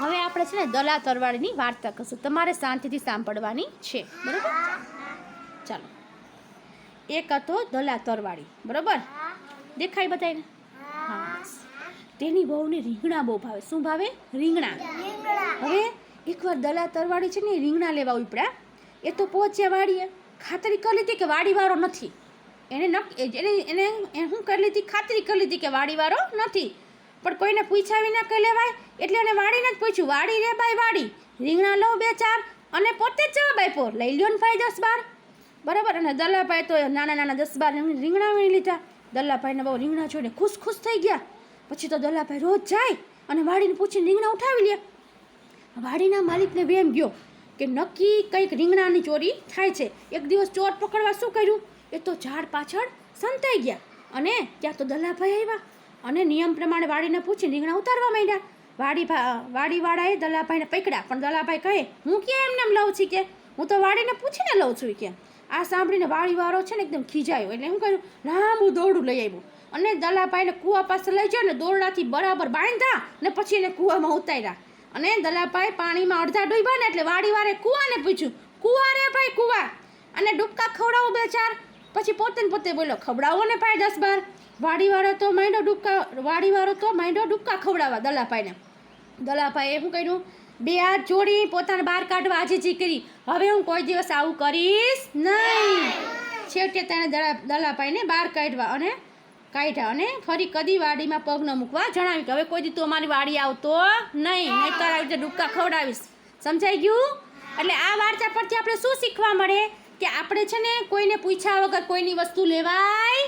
આપણે છે ને દલા તરવાળીની વાર્તા કરશું. તમારે શાંતિથી સાંભળવાની છે. બરાબર? ચાલો. એક હતો દલા તરવાળી બરાબર? દેખાય બધાને હા તેની બહુને રીંગણા બહુ ભાવે. શું ભાવે? રીંગણા. હવે એકવાર દલા તરવાળી છે ને રીંગણા લેવા ઉપડ્યા. એ તો પહોંચ્યા વાડીએ. ખાતરી કરી લીધી કે વાડીવાળો નથી. એને નક એને એને એને શું કરી લીધી? ખાતરી કરી લીધી કે વાડીવાળો નથી. પણ કોઈને પૂછ્યા વિના કઈ લેવાય એટલે એને વાડીને જ પૂછ્યું વાડી રે ભાઈ વાડી રીંગણા લો બે, ચાર? અને પોતે જ જવાબ આપ્યો, લઈ લ્યો ને ભાઈ દસ બાર. બરાબર? અને દલ્લાભાઈ તો નાના નાના દસ બાર રીંગણા વીણી લીધા. દલ્લાભાઈને બહુ રીંગણા જોઈને ખુશ ખુશ થઈ ગયા. પછી તો દલ્લાભાઈ રોજ જાય અને વાડીને પૂછીને રીંગણા ઉઠાવી લે. વાડીના માલિકને વેમ ગયો કે નક્કી કંઈક રીંગણાની ચોરી થાય છે. એક દિવસ ચોર પકડવા શું કર્યું? એ તો ઝાડ પાછળ સંતાઈ ગયા અને ત્યાં તો દલ્લાભાઈ આવ્યા. અને નિયમ પ્રમાણે વાડીને પૂછીને રીંગણા ઉતારવા માંડ્યા. વાડી વાડીવાળાએ દલાભાઈને પકડ્યા, પણ દલાભાઈ કહે, હું ક્યાં એમને એમ લઉં છું કે? હું તો વાડીને પૂછીને લઉં છું કે. આ સાંભળીને વાડીવાળો છે ને એકદમ ખીજાયો, એટલે હું કહ્યું લાંબુ દોરડું લઈ આવ્યું અને દલાભાઈને કૂવા પાસે લઈ જાય ને, દોરડાથી બરાબર બાંધ્યા ને પછી એને કૂવામાં ઉતાર્યા. અને દલાભાઈ પાણીમાં અડધા ડૂબ્યા ને, એટલે વાડીવાળે કૂવાને પૂછ્યું, કૂવા રે ભાઈ, કૂવા? અને ડૂબકા ખવડાવો બે ચાર. પછી પોતે પોતે બોલ્યો ખવડાવો ને ભાઈ દસ બાર. વાડીવાળો તો માંડો ડૂબકા, વાડીવાળો તો માંડો ડૂબકા ખવડાવવા દલાભાઈને દલાભાઈએ શું કર્યું? બે હાથ જોડી પોતાને બહાર કાઢવા આજે કરી. હવે હું કોઈ દિવસ આવું કરીશ નહીં. છેવટે તેણે દલા દલાભાઈને બહાર કાઢવા અને કાઢ્યા અને ફરી કદી વાડીમાં પગ ન મૂકવા જણાવ્યું કે, હવે કોઈ દી તું અમારી વાડી આવતો નહીં નહીં તો આવી રીતે ડૂબકા ખવડાવીશ. સમજાઈ ગયું? એટલે આ વાર્તા પરથી આપણે શું શીખવા મળે? કે આપણે છે ને કોઈને પૂછ્યા વગર કોઈની વસ્તુ લેવાય